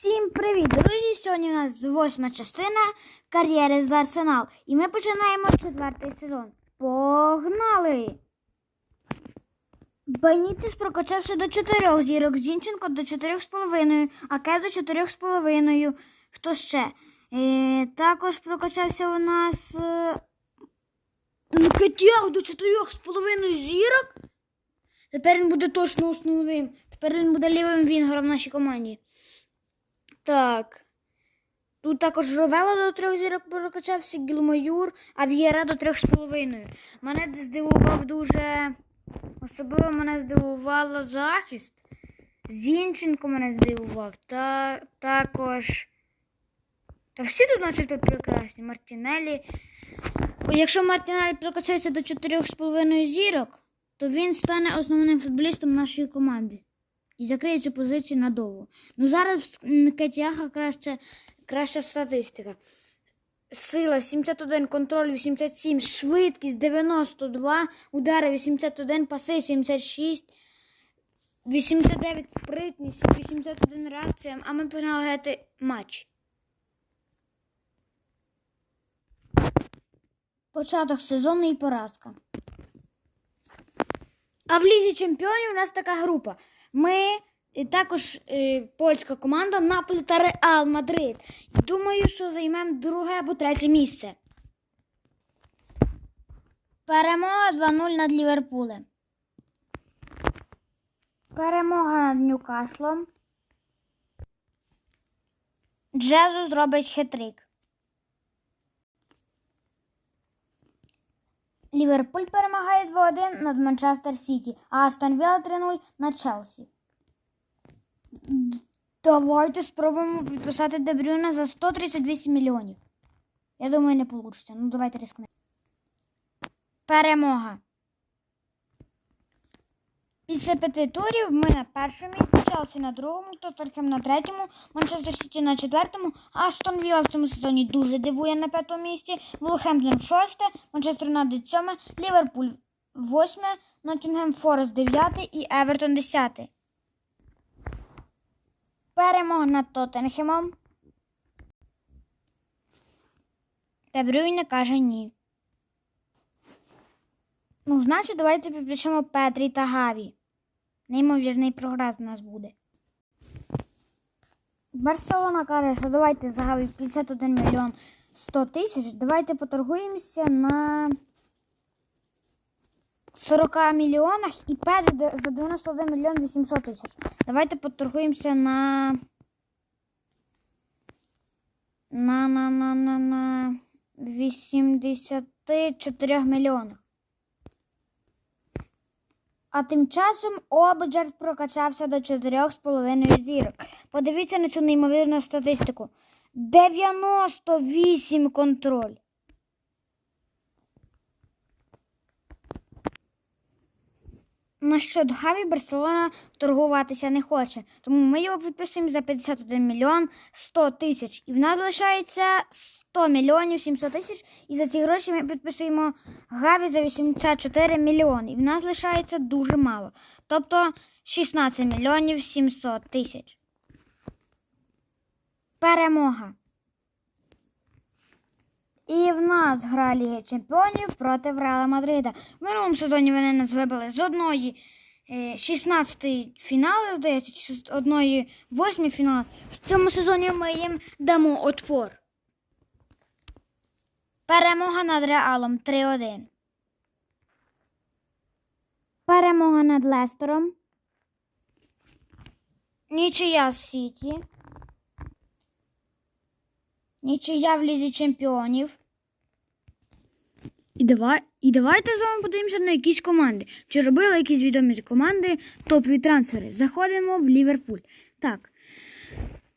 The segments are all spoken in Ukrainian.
Всім привіт, друзі! Сьогодні у нас восьма частина кар'єри з Арсенал. І ми починаємо четвертий сезон. Погнали! Бенітес прокачався до чотирьох зірок, Зінченко до чотирьох з половиною, Аке до чотирьох з половиною. Хто ще? Е, також прокачався у нас е, Nketiah до чотирьох з половиною зірок. Тепер він буде точно основним. Тепер він буде лівим вінгером в нашій команді. Так. Тут також Ровела до трьох зірок прокачався, Гілмаюр, а В'єра до трьох з половиною. Мене здивував дуже. Особливо мене здивувало захист. Зінченко мене здивував. Та також. Та всі тут начебто прекрасні. Мартінелі. Якщо Мартінелі прокачається до 4,5 зірок, то він стане основним футболістом нашої команди і закриє цю позицію надовго. Ну зараз в Кетяха краще, краща статистика. Сила 71, контроль 87, швидкість 92, удари 81, паси 76, 89 спритність, 81 реакція, а ми погнали грати матч. Початок сезону і поразка. А в Лізі Чемпіонів у нас така група. Ми і також е, польська команда Наполі та Реал Мадрид. Думаю, що займемо друге або третє місце. Перемога 2-0 над Ліверпулем. Перемога над Ньюкаслом. Джезу зробить хитрик. Ліверпуль перемагає 2-1 над Манчестер Сіті, а Астон Вілла 3-0 над Челсі. Давайте спробуємо підписати Дебрюна за 138 мільйонів. Я думаю, не вийде. Ну, давайте рискнемо. Перемога. Після п'яти турів ми на першому місці, Челсі на другому, Тоттенхем на третьому, Манчестер Сіті на четвертому, Астон Вілла в цьому сезоні дуже дивує на п'ятому місці, Вулхемптон шосте, Манчестер Юнайтед сьоме, Ліверпуль восьме, Ноттінгем Форест дев'ятий і Евертон десятий. Перемога над Тоттенхемом. Дебрюйне каже ні. Ну, значить, давайте підпишемо Петрі та Гаві. Неймовірний прогрес у нас буде. Барселона каже, що давайте за Гаві 51 мільйон 100 тисяч. Давайте поторгуємося на 40 мільйонах і Петрі за 91 мільйон 800 тисяч. Давайте поторгуємося на. На на на на на 84 мільйонах. А тим часом Обджард прокачався до 4,5 зірок. Подивіться на цю неймовірну статистику. 98 контроль. На щодо Гаві Барселона торгуватися не хоче, тому ми його підписуємо за 51 мільйон 100 тисяч. І в нас залишається 100 мільйонів 700 тисяч. І за ці гроші ми підписуємо Гаві за 84 мільйони. І в нас залишається дуже мало. Тобто 16 мільйонів 700 тисяч. Перемога. І в нас гра Ліги Чемпіонів проти Реала Мадрида. В минулому сезоні вони нас вибили з одної 16-ї фінали, здається, чи з одної 8 фінали. В цьому сезоні ми їм дамо отпор. Перемога над Реалом 3-1. Перемога над Лестером. Нічия Сіті. Нічия в Лізі Чемпіонів. І, давай, і давайте з вами подивимося на якісь команди. Чи робили якісь відомі команди топові трансфери? Заходимо в Ліверпуль. Так.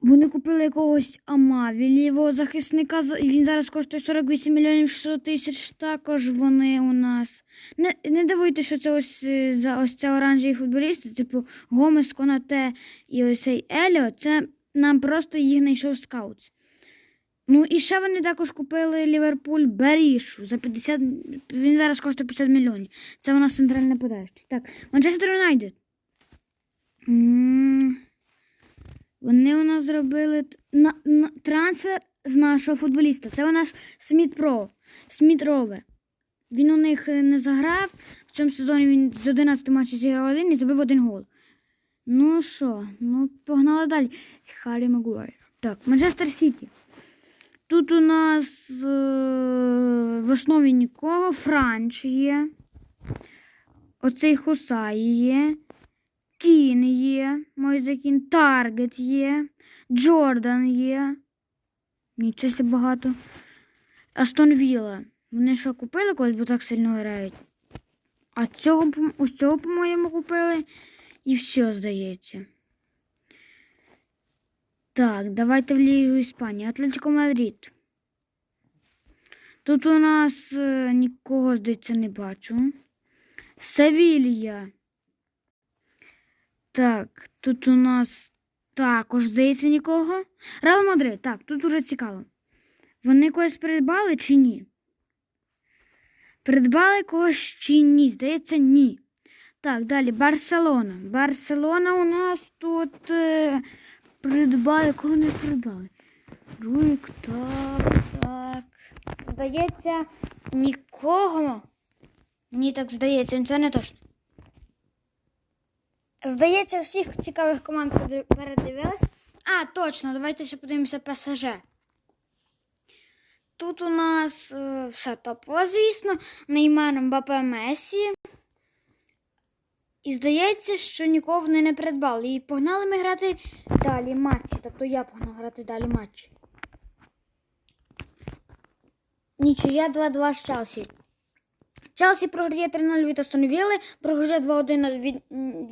Вони купили якогось Амаві, лівого захисника. Він зараз коштує 48 мільйонів 600 тисяч. Також вони у нас. Не, не дивуйте, що це ось е, за ось це оранжеві футболісти, типу Гомес, Конате і ось цей Еліо. Це нам просто їх знайшов скаут. Ну і ще вони також купили Ліверпуль Берішу за 50. Він зараз коштує 50 мільйонів. Це у нас центральне подача. Так, Манчестер Юнайтед. Вони у нас зробили на, на, трансфер з нашого футболіста. Це у нас Сміт Про. Сміт Рове. Він у них е, не заграв. В цьому сезоні він з 11 матчів зіграв один і забив один гол. Ну що, ну погнали далі. Харі Магуайр. Так, Манчестер Сіті. Тут у нас е, в основі нікого. Франч є. Оцей Хосай є. Кін є. Мойзекін. Таргет є. Джордан є. Нічого багато. Астон Вілла. Вони що купили когось, бо так сильно грають. А цього, ось цього, по-моєму, купили. І все, здається. Так, давайте в Лігу Іспанії. Атлетико Мадрид. Тут у нас е, нікого, здається, не бачу. Севілья. Так, тут у нас також, здається, нікого. Реал Мадрид. Так, тут уже цікаво. Вони когось придбали чи ні? Придбали когось чи ні? Здається, ні. Так, далі Барселона. Барселона у нас тут е, придбали. Кого не придбали? Руїк, так, так. Здається, нікого. Мені так здається, це не точно. Здається, всіх цікавих команд перед- передивилась. А, точно, давайте ще подивимося ПСЖ. Тут у нас е, все топово, звісно. Неймар, Мбапе, Месі. І здається, що нікого вони не придбали. І погнали ми грати далі матчі. Тобто я погнав грати далі матчі. Нічия 2-2 з Челсі. Челсі програє 3-0 від Астон програє 2-1 від,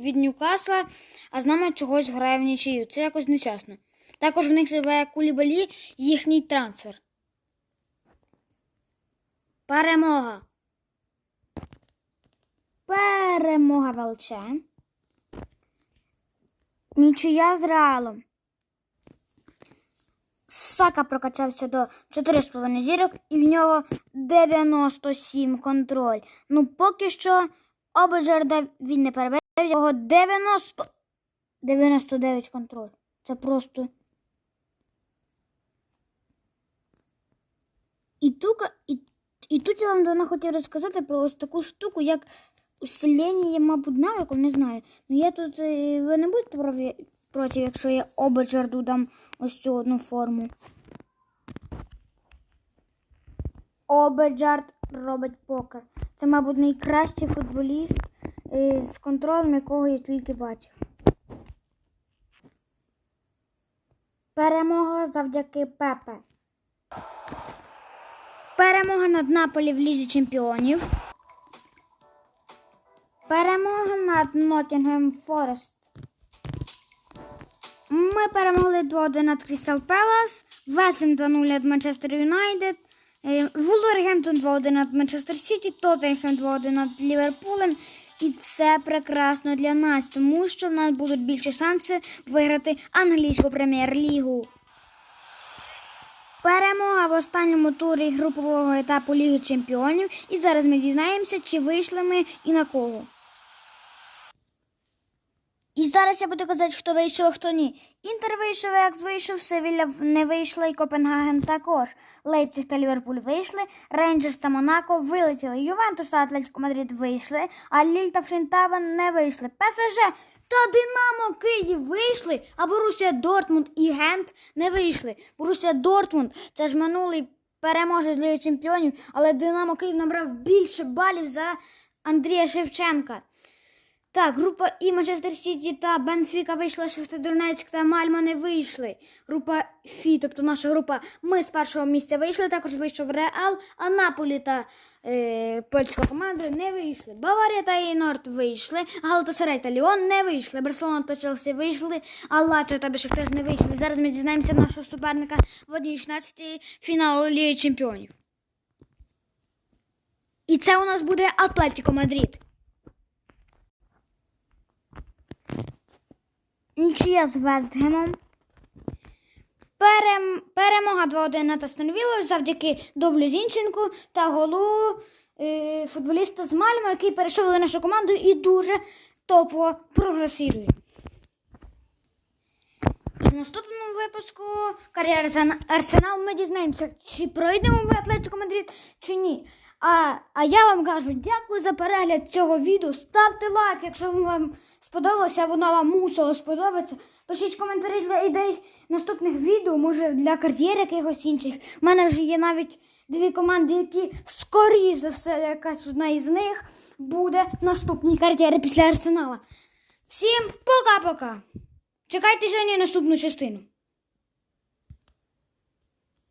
від Ньюкасла, а з нами чогось грає в нічию. Це якось нечесно. Також в них живе Кулібалі їхній трансфер. Перемога. Перемога Велче. Нічия з Реалом. Сака прокачався до 4,5 зірок і в нього 97 контроль. Ну, поки що Обеджерда він не перебив, в нього 90... 99 контроль. Це просто. І, тука, і, і тут я вам давно хотів розказати про ось таку штуку, як усилення, мабуть, навиків, не знаю. Ну я тут е, ви не будете проти якщо я обеджерду дам ось цю одну форму. Обеджард робить покер. Це, мабуть, найкращий футболіст е, з контролем, якого я тільки бачив. Перемога завдяки Пепе. Перемога над Наполі в Лізі Чемпіонів. Перемога над Ноттінгем Форест. Ми перемогли 2-1 над Крістал Пелас, Весем 2-0 над Манчестер Юнайтед, е, Вулвергемптон 2-1 над Манчестер Сіті, Тоттенхем 2-1 над Ліверпулем. І це прекрасно для нас, тому що в нас будуть більше шанси виграти англійську прем'єр-лігу. Перемога в останньому турі групового етапу Ліги Чемпіонів. І зараз ми дізнаємося, чи вийшли ми і на кого. І зараз я буду казати, хто вийшов, а хто ні. Інтер вийшов, Екс вийшов, Севілля не вийшла, і Копенгаген також. Лейпциг та Ліверпуль вийшли, Рейнджерс та Монако вилетіли. Ювентус та Атлетико Мадрид вийшли, а Ліль та Фрінтавен не вийшли. ПСЖ та Динамо Київ вийшли, а Борусія Дортмунд і Гент не вийшли. Борусія Дортмунд це ж минулий переможець Ліги Чемпіонів, але Динамо Київ набрав більше балів за Андрія Шевченка. Так, група І Манчестер Сіті та Бенфіка вийшла, Шахтар Донецьк та Мальмо не вийшли. Група Фі, тобто наша група, ми з першого місця вийшли, також вийшов Реал, а Наполі та е, польська команда не вийшли. Баварія та Єнорд вийшли, Галатасарай та Ліон не вийшли, Барселона та Челсі вийшли, а Лаціо та Бешикташ не вийшли. Зараз ми дізнаємося нашого суперника в 1-16 фіналу Ліги Чемпіонів. І це у нас буде Атлетіко Мадрид. Нічия з Вестгемом. Перем... Перемога 2-1 над Астонвілою завдяки дублю Зінченку та голу е... футболіста з Мальмо, який перейшов до нашу команду і дуже топово прогресує. І наступному випуску кар'єри Арсена- Арсенал ми дізнаємося, чи пройдемо ми Атлетико Мадрид, чи ні. А, а я вам кажу, дякую за перегляд цього відео. Ставте лайк, якщо вам сподобалося, воно вам мусило сподобатися. Пишіть коментарі для ідей наступних відео, може для кар'єр якихось інших. У мене вже є навіть дві команди, які скоріш за все, якась одна із них буде в наступній кар'єрі після Арсенала. Всім пока-пока! Чекайте сьогодні наступну частину.